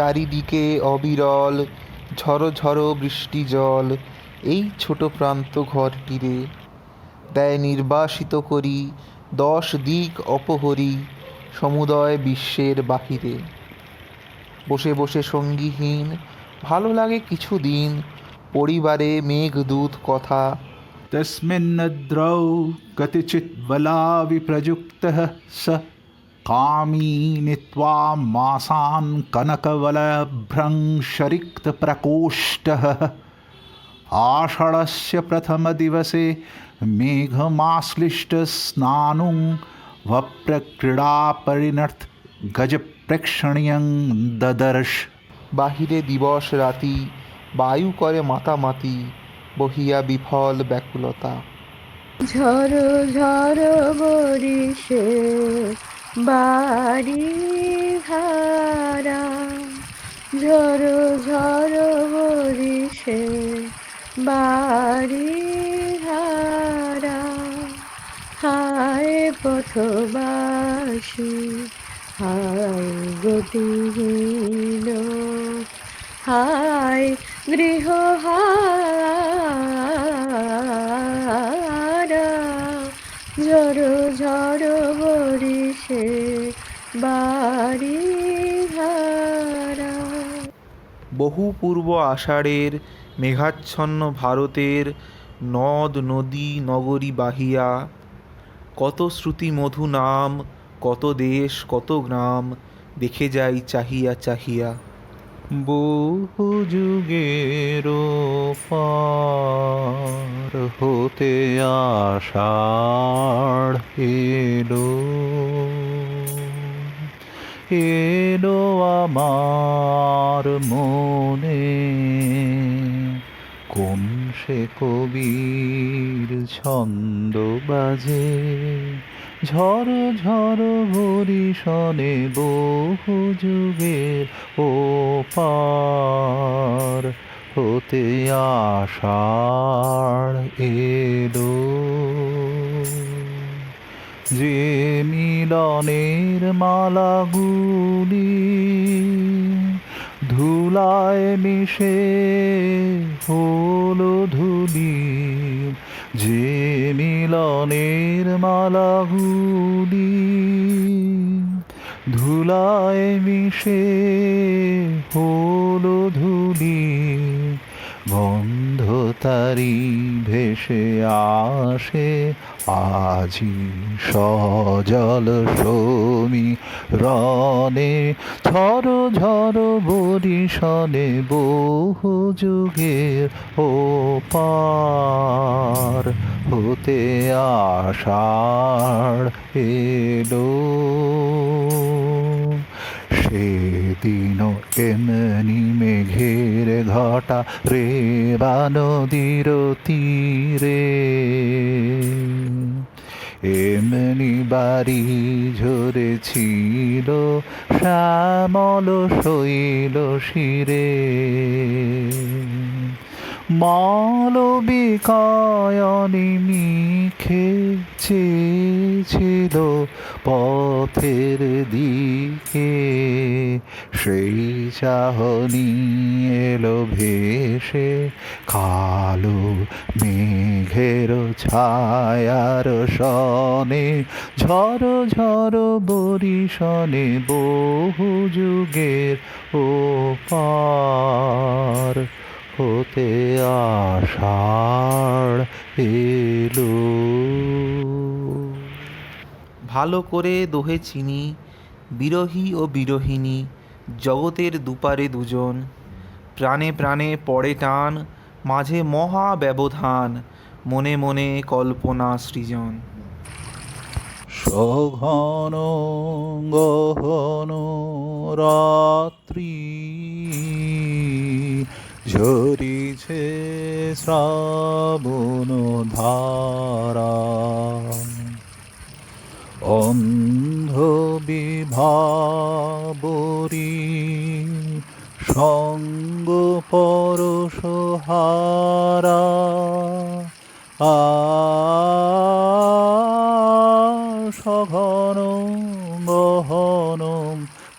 চারিদিকে অবিরল ঝড়ো ঝড়ো বৃষ্টি জল, এই ছোট প্রান্ত ঘরটিরে দেয় নির্বাসিত করি, দশ দিক অপহরি, সমুদয় বিশ্বের বাহিরে। বসে বসে সঙ্গীহীন, ভালো লাগে কিছুদিন, পরিবারে মেঘদূত কথা। তস্মিন্নদ্রৌ কতিচিৎ বলা বিপ্রযুক্ত স। कामी नीत्वा मासान् कनकवलभ्रंशरिक्तप्रकोष्ठः आषाढस्य प्रथमदिवसे मेघमाश्लिष्टस्नानुं वप्रक्रीडापरिणर्थ गजप्रेक्षणीयं ददर्श বাহিরে দিবস রাতি বায়ু করে মাতামাতি বহিয়া বিফল ব্যাকুলতা ঝড়ো ঝড়ো বরিশে বাড়ি ভাড়া, ঝড়ো ঝড়ো বরিশে বাড়ি ভাড়া। হায় পথবাসী, হায় গতিহীন, হায় গৃহ হারা ঝড়ো ঝড়ো বরিশে বাড়ি বহু পূর্ব আষাঢ়ের মেঘাচ্ছন্ন ভারতের নদ নদী নগরী বাহিয়া কত শ্রুতি মধু নাম কত দেশ কত গ্রাম দেখে যাই চাহিয়া চাহিয়া। বহু যুগের পার হতে আষাঢ় এলো। এলো আমার মনে। কোন সে কবির ছন্দ বাজে? ঝড় ঝড় বরিশনে বহু যুগের ও পার হতে আষাঢ় এলো। যে মিলনের মালাগুলি ধুলায় মিশে হলো ধুলি, যে মিলনের মালাগুলি ধুলায় মিশে হলো ধুলি গন্ধ তারি ভেসে আসে। আজি সজল সমী রনে ঝড় ঝড় বরিশনে বহু যুগের ও পার হতে আষাঢ় এলো। এমনি মেঘের ঘটা রে বা নদীর তীরে? এমনি বাড়ি ঝরেছিল শ্যামল শৈল শিরে। মালবিকায়নি মিখে চেয়েছিল পথের দিকে। সেই চাহনি এলো ভেসে কালো মেঘের ছায়ার সনে। ঝড় ঝড় বরিশনে বহু যুগের ও পার হতে আষাঢ় এলো। ভালো করে দোহে চিনি বিরহী ও বিরহিণী জগতের দুপারে দুজন। প্রাণে প্রাণে পড়ে টান মাঝে মহা ব্যবধান মনে মনে কল্পনা সৃজন। সঘন গহন রাত্রি ঝরিছে শ্রাবণ ধারা। অন্ধ বিভাবরী সঙ্গ পরশহারা সঘন গহন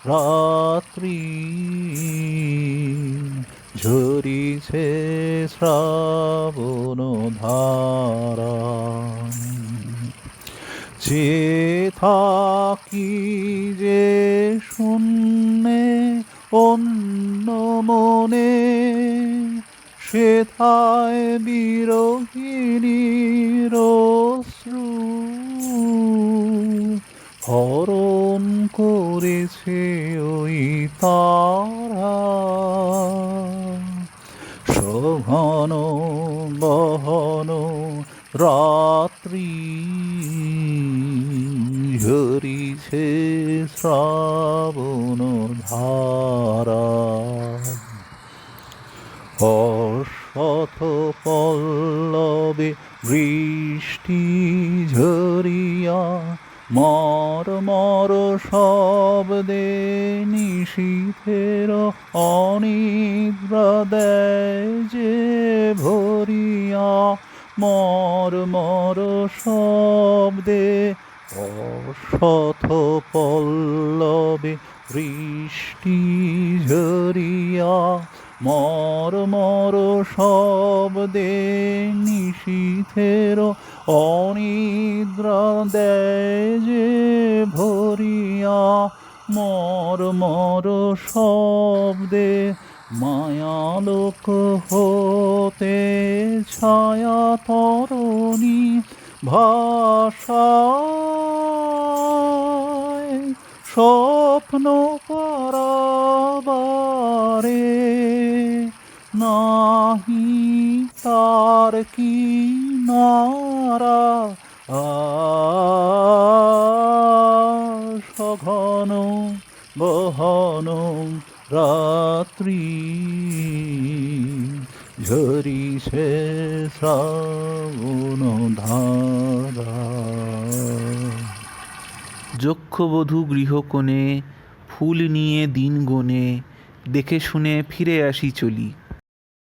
রাত্রি ঝরিছে শ্রাবণ ধারা। যে থাকি যে শূন্যে, অন্য মনে সেথায় বিরোহিণীর শ্রু হরণ করেছে ওই তারা বহন রাত্রি। ঝরিছে শ্রাবণ ধারা। অশত পল্লবে বৃষ্টি ঝরিয়া মর মর শব্দে নিশীথের অনিদ্রা দেয় যে ভরিয়া। মর মর শব্দে অশত পল্লবে বৃষ্টি ঝরিয়া। মর মর শব্দে নিশীথের অনিদ্রা দেয় যে ভরিয়া মর মর শব্দে মায়ালোক হতে ছায়া তরণী ভাষায় স্বপ্ন নারা সঘন বহন রাত্রি ঝরিছে শ্রাবণ ধারা। যক্ষবধূ গৃহকোণে ফুল নিয়ে দিন গনে দেখে শুনে ফিরে আসি চলি।